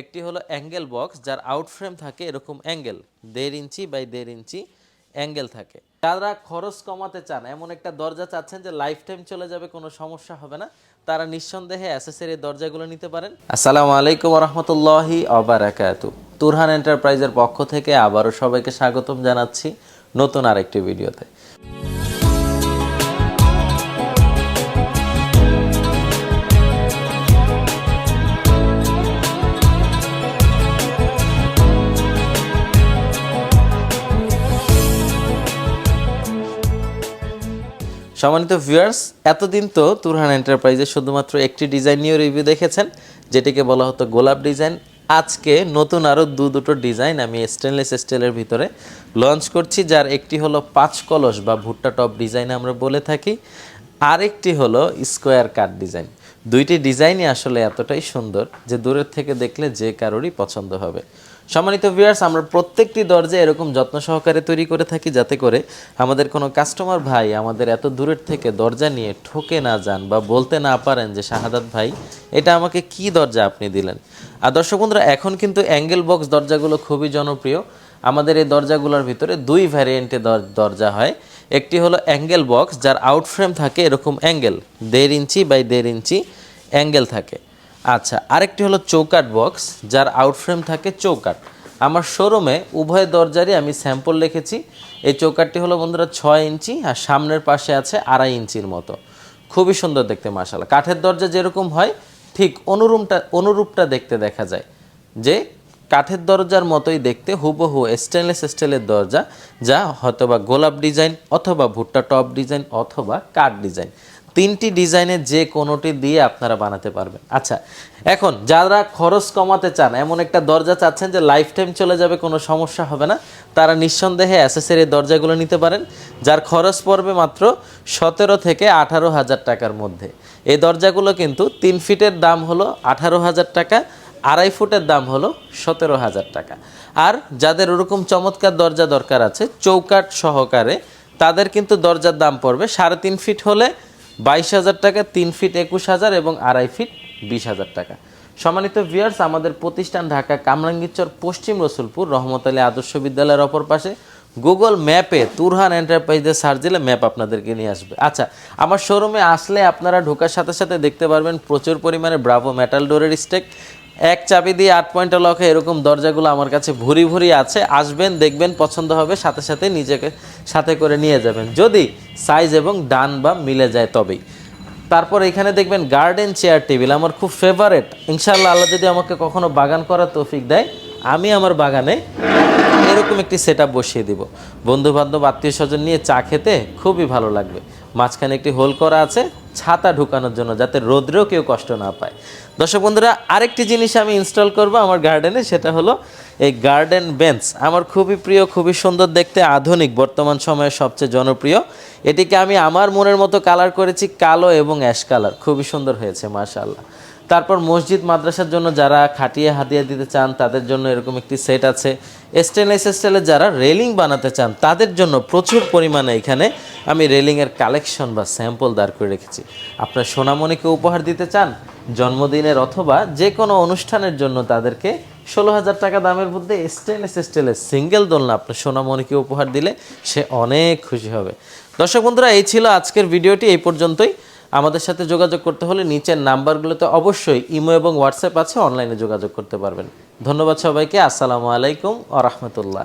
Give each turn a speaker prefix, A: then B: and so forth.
A: একটি হলো angle box, যার আউট ফ্রেম থাকে এরকম অ্যাঙ্গেল, দেড় ইঞ্চি বাই দেড় ইঞ্চি অ্যাঙ্গেল থাকে। যারা খরচ কমাতে চান, এমন একটা দরজা চাচ্ছেন যে লাইফ টাইম চলে যাবে, কোনো সমস্যা হবে না। তারা নিঃসন্দেহে অ্যাসেসের দরজাগুলো নিতে পারেন। আসসালামু আলাইকুম রহমতুল্লাহি অবারাকাতু তুরহান এন্টারপ্রাইজের পক্ষ থেকে আবারও সবাইকে স্বাগতম জানাচ্ছি নতুন আরেকটি ভিডিওতে। সম্মানিত ভিউয়ার্স এতদিন তো তুরহান এন্টারপ্রাইজে শুধুমাত্র একটি ডিজাইন নিয়ে রিভিউ দেখেছেন, যেটিকে বলা হতো গোলাপ ডিজাইন আজকে নতুন আরও দু দুটো ডিজাইন আমি স্টেনলেস স্টিলের ভিতরে লঞ্চ করছি, যার একটি হলো পাঁচ কলস বা ভুট্টা টপ ডিজাইন আমরা বলে থাকি। আরেকটি হলো স্কোয়ার কাট ডিজাইন। দুইটি ডিজাইনই আসলে এতটাই সুন্দর যে দূরের থেকে দেখলে যে কারোরই পছন্দ হবে। সম্মানিত ভিউয়ার্স আমরা প্রত্যেকটি দরজা এরকম যত্ন সহকারে তৈরি করে থাকি যাতে করে আমাদের কোনো কাস্টমার ভাই আমাদের এত দূরের থেকে দরজা নিয়ে ঠকে না যান বা বলতে না পারেন যে, শাহাদাত ভাই, এটা আমাকে কি দরজা আপনি দিলেন? আর দর্শক বন্ধুরা, এখন কিন্তু অ্যাঙ্গেল বক্স দরজাগুলো খুবই জনপ্রিয়। আমাদের এই দরজাগুলোর ভিতরে দুই ভ্যারিয়েন্টে দরজা হয়। একটি হলো অ্যাঙ্গেল বক্স যার আউট ফ্রেম থাকে এরকম অ্যাঙ্গেল দেড় ইঞ্চি বাই দেড় ইঞ্চি অ্যাঙ্গেল থাকে। আচ্ছা আরেকটি হলো চৌকাট বক্স যার আউট ফ্রেম থাকে চৌকাট আমার শোরুমে উভয় দরজারই আমি স্যাম্পল রেখেছি এই চৌকাটটি হলো বন্ধুরা ছয় ইঞ্চি আর সামনের পাশে আছে আড়াই ইঞ্চির মতো। খুবই সুন্দর দেখতে মাসালা কাঠের দরজা যেরকম হয়, ঠিক অনুরূপটা অনুরূপটা দেখতে দেখা যায়। যে কাঠের দরজার মতোই দেখতে হুবহু স্টেনলেস স্টিলের দরজা, যা হয়তোবা গোলাপ ডিজাইন অথবা ভুট্টা টপ ডিজাইন অথবা কাঠ ডিজাইন। তিনটি ডিজাইনের যে কোনোটি দিয়ে আপনারা বানাতে পারবেন। আচ্ছা এখন যারা খরচ কমাতে চান, এমন একটা দরজা চাচ্ছেন যে লাইফ টাইম চলে যাবে, কোনো সমস্যা হবে না। তারা নিঃসন্দেহে অ্যাসেসের এই দরজাগুলো নিতে পারেন, যার খরচ পড়বে মাত্র সতেরো থেকে আঠারো হাজার টাকার মধ্যে। এই দরজাগুলো কিন্তু তিন ফিটের দাম হলো আঠারো হাজার টাকা আড়াই ফুটের দাম হলো সতেরো হাজার টাকা। আর যাদের ওরকম চমৎকার দরজা দরকার আছে চৌকাট সহকারে, তাদের কিন্তু দরজার দাম পড়বে সাড়ে তিন ফিট হলে বাইশ হাজার টাকা, তিন ফিট একুশ হাজার এবং আড়াই ফিট বিশ হাজার টাকা। সম্মানিত ভিয়ার্স আমাদের প্রতিষ্ঠান ঢাকা কামরাঙ্গীরচর পশ্চিম রসুলপুর, রহমত আলী আদর্শ বিদ্যালয়ের অপর পাশে গুগল ম্যাপে তুরহান এন্টারপ্রাইজে সার্চ দিলে ম্যাপ আপনাদেরকে নিয়ে আসবে। আচ্ছা আমার শোরুমে আসলে আপনারা ঢোকার সাথে সাথে দেখতে পারবেন প্রচুর পরিমাণে ব্রাভো মেটাল ডোরের স্টেক এক চাবি দিয়ে আট পয়েন্টের লকে এরকম দরজাগুলো আমার কাছে ভুরি ভুরি আছে। আসবেন, দেখবেন, পছন্দ হবে, সাথে সাথে নিজেকে সাথে করে নিয়ে যাবেন। যদি সাইজ এবং ডান বা মিলে যায় তবেই। তারপর এখানে দেখবেন গার্ডেন চেয়ার টেবিল আমার খুব ফেভারেট ইনশাল্লাহ আল্লাহ যদি আমাকে কখনো বাগান করার তৌফিক দেয়, আমি আমার বাগানে এরকম একটি সেট বসিয়ে দিব। বন্ধু বান্ধব আত্মীয় স্বজন নিয়ে চা খেতে খুবই ভালো লাগবে। মাঝখানে একটি হোল করা আছে, ছাতা ঢুকানোর জন্য যাতে রোদ্রেও কেউ কষ্ট না পায়। দর্শক বন্ধুরা, আরেকটি জিনিস আমি ইনস্টল করব আমার গার্ডেনে সেটা হলো এই গার্ডেন বেঞ্চ আমার খুবই প্রিয়, খুবই সুন্দর, দেখতে আধুনিক, বর্তমান সময়ে সবচেয়ে জনপ্রিয়। এটিকে আমি আমার মনের মতো কালার করেছি, কালো এবং অ্যাশ কালার খুবই সুন্দর হয়েছে, মাশাআল্লাহ। তারপর মসজিদ মাদ্রাসার জন্য যারা খাটিয়ে হাতিয়ে দিতে চান, তাদের জন্য এরকম একটি সেট আছে। স্টেনলেস স্টাইলের যারা রেলিং বানাতে চান, তাদের জন্য প্রচুর পরিমাণে এখানে আমি রেলিংয়ের কালেকশন বা স্যাম্পল দাঁড় করে রেখেছি। আপনার সোনামণিকে উপহার দিতে চান, জন্মদিনের অথবা যে কোনো অনুষ্ঠানের জন্য তাদেরকে ষোলো হাজার টাকা দামের মধ্যে স্টেনলেস স্টিলের সিঙ্গেল দোলনা আপনার সোনামণিকে উপহার দিলে সে অনেক খুশি হবে। দর্শক বন্ধুরা, এই ছিল আজকের ভিডিওটি এই পর্যন্তই। আমাদের সাথে যোগাযোগ করতে হলে নিচের নাম্বারগুলোতে অবশ্যই ইমো এবং হোয়াটসঅ্যাপ আছে, অনলাইনে যোগাযোগ করতে পারবেন। ধন্যবাদ সবাইকে, আসসালামু আলাইকুম আ রহমতুল্লাহ।